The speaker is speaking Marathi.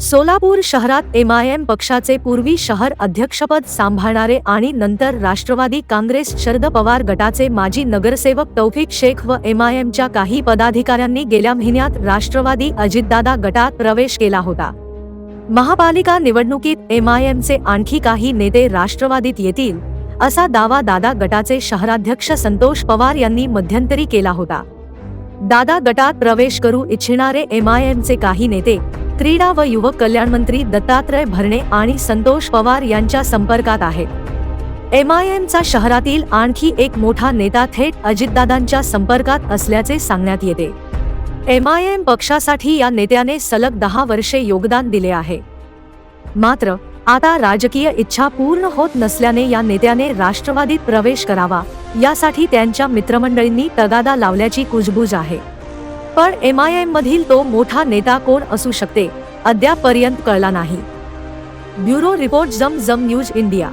सोलापूर शहरात एमआयएम पक्षाचे पूर्वी शहर अध्यक्षपद सांभाळणारे आणि नंतर राष्ट्रवादी काँग्रेस शरद पवार गटाचे माजी नगरसेवक तौफिक शेख व एमआयएमच्या काही पदाधिकाऱ्यांनी गेल्या महिन्यात राष्ट्रवादी अजितदादा गटात प्रवेश केला होता. महापालिका निवडणुकीत एमआयएमचे आणखी काही नेते राष्ट्रवादीत येतील असा दावा दादा गटाचे शहराध्यक्ष संतोष पवार यांनी मध्यंतरी केला होता. दादा गटात प्रवेश करू इच्छिणारे एमआयएमचे काही नेते क्रीडा व युवक कल्याण मंत्री दत्तात्रय भरणे आणि संतोष पवार यांच्या संपर्कात आहेत. एमआयएमचा शहरातील आणखी एक मोठा नेता थेट अजितदादांच्या संपर्कात असल्याचे सांगण्यात येते. एमआयएम पक्षासाठी या नेत्याने सलग दहा वर्षे योगदान दिले आहे. मात्र आता राजकीय इच्छा पूर्ण होत नसल्याने या नेत्याने राष्ट्रवादीत प्रवेश करावा यासाठी त्यांच्या मित्रमंडळींनी तगादा लावल्याची कुजबूज आहे. पण एमआयएम मधील तो मोठा नेता कोण असू शकते अद्यापपर्यंत कळला नाही. ब्युरो रिपोर्ट जम जम न्यूज इंडिया.